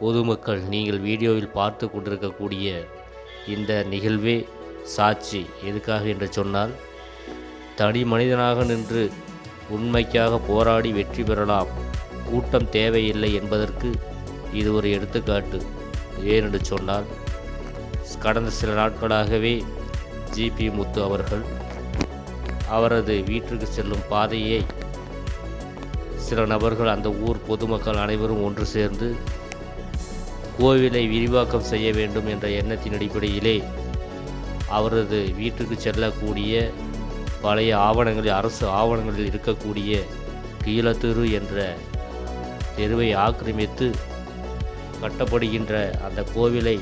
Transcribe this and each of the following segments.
பொதுமக்கள் நீங்கள் வீடியோவில் பார்த்து கொண்டிருக்கக்கூடிய இந்த நிகழ்வே சாட்சி எதுக்காக என்று சொன்னால் தனி மனிதனாக நின்று உண்மைக்காக போராடி வெற்றி பெறலாம் கூட்டம் தேவையில்லை என்பதற்கு இது ஒரு எடுத்துக்காட்டு. ஏனென்று சொன்னால் கடந்த சில நாட்களாகவே ஜிபி முத்து அவர்கள் அவரது வீட்டிற்கு செல்லும் பாதையை சில நபர்கள் அந்த ஊர் பொதுமக்கள் அனைவரும் ஒன்று சேர்ந்து கோவிலை விரிவாக்கம் செய்ய வேண்டும் என்ற எண்ணத்தின் அடிப்படையிலே அவரது வீட்டுக்கு செல்லக்கூடிய பழைய ஆவணங்களில் அரசு ஆவணங்களில் இருக்கக்கூடிய கீழத்தெரு என்ற தெருவை ஆக்கிரமித்து கட்டப்படுகின்ற அந்த கோவிலை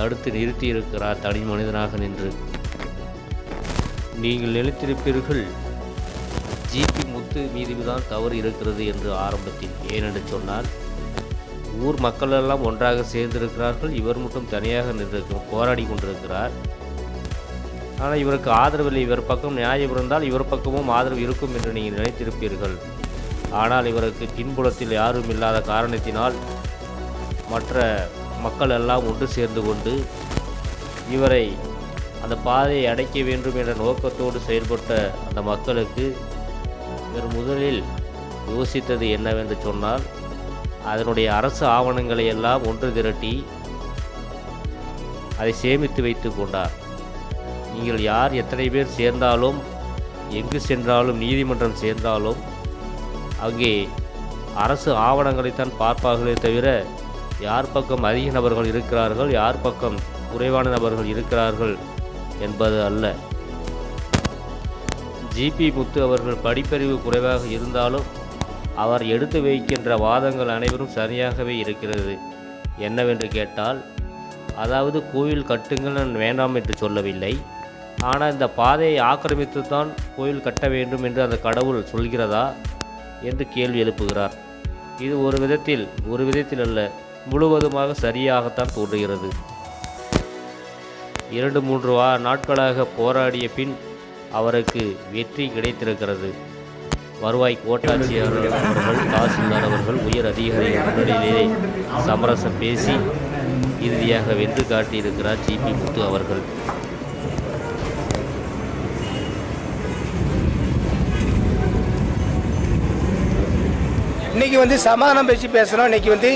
தடுத்து நிறுத்தியிருக்கிறார் தனி மனிதனாக நின்று. நீங்கள் நினைத்திருப்பீர்கள் ஜிபி முத்து மீதுதான் தவறு இருக்கிறது என்று ஆரம்பத்தில் ஏனென்று சொன்னால் ஊர் மக்களெல்லாம் ஒன்றாக சேர்ந்திருக்கிறார்கள். இவர் மட்டும் தனியாக நின்று போராடி கொண்டிருக்கிறார். ஆனால் இவருக்கு ஆதரவில்லை இவர் பக்கம் நியாயம் இருந்தால் இவர் பக்கமும் ஆதரவு இருக்கும் என்று நீங்கள் நினைத்திருப்பீர்கள். ஆனால் இவருக்கு பின்புலத்தில் யாரும் இல்லாத காரணத்தினால் மற்ற மக்கள் எல்லாம் ஒன்று சேர்ந்து கொண்டு இவரை அந்த பாதையை அடைக்க வேண்டும் என்ற நோக்கத்தோடு செயல்பட்ட அந்த மக்களுக்கு இவர் முதலில் யோசித்தது என்னவென்று சொன்னால் அதனுடைய அரசு ஆவணங்களை எல்லாம் ஒன்று திரட்டி அதை சேமித்து வைத்து கொண்டார். நீங்கள் யார் எத்தனை பேர் சேர்ந்தாலும் எங்கு சென்றாலும் நீதிமன்றம் சேர்ந்தாலும் அங்கே அரசு ஆவணங்களைத்தான் பார்ப்பார்களே தவிர யார் பக்கம் அதிக நபர்கள் இருக்கிறார்கள் யார் பக்கம் குறைவான நபர்கள் இருக்கிறார்கள் என்பது அல்ல. ஜிபி முத்து அவர்கள் படிப்பறிவு குறைவாக இருந்தாலும் அவர் எடுத்து வைக்கின்ற வாதங்கள் அனைவரும் சரியாகவே இருக்கிறது. என்னவென்று கேட்டால் அதாவது கோயில் கட்டுங்கள் நான் வேண்டாம் என்று சொல்லவில்லை. ஆனால் இந்த பாதையை ஆக்கிரமித்து தான் கோயில் கட்ட வேண்டும் என்று அந்த கடவுள் சொல்கிறதா? என்று கேள்வி எழுப்புகிறார். இது ஒரு விதத்தில் ஒரு விதத்தில் அல்ல. முழுவதுமாக சரியாகத்தான் தோன்றுகிறது. இரண்டு மூன்று வா நாட்களாக போராடிய பின் அவருக்கு வெற்றி கிடைத்திருக்கிறது. வருவாய் கோட்டாட்சியர் அவர்கள் தாசில்தார் அவர்கள் உயர் அதிகாரிகள் முன்னிலையிலே சமரசம் பேசி இறுதியாக வென்று காட்டியிருக்கிறார் ஜிபி முத்து அவர்கள். இன்னைக்கு வந்து சமாதானம் பேசி பேசுகிறோம் இன்னைக்கு வந்து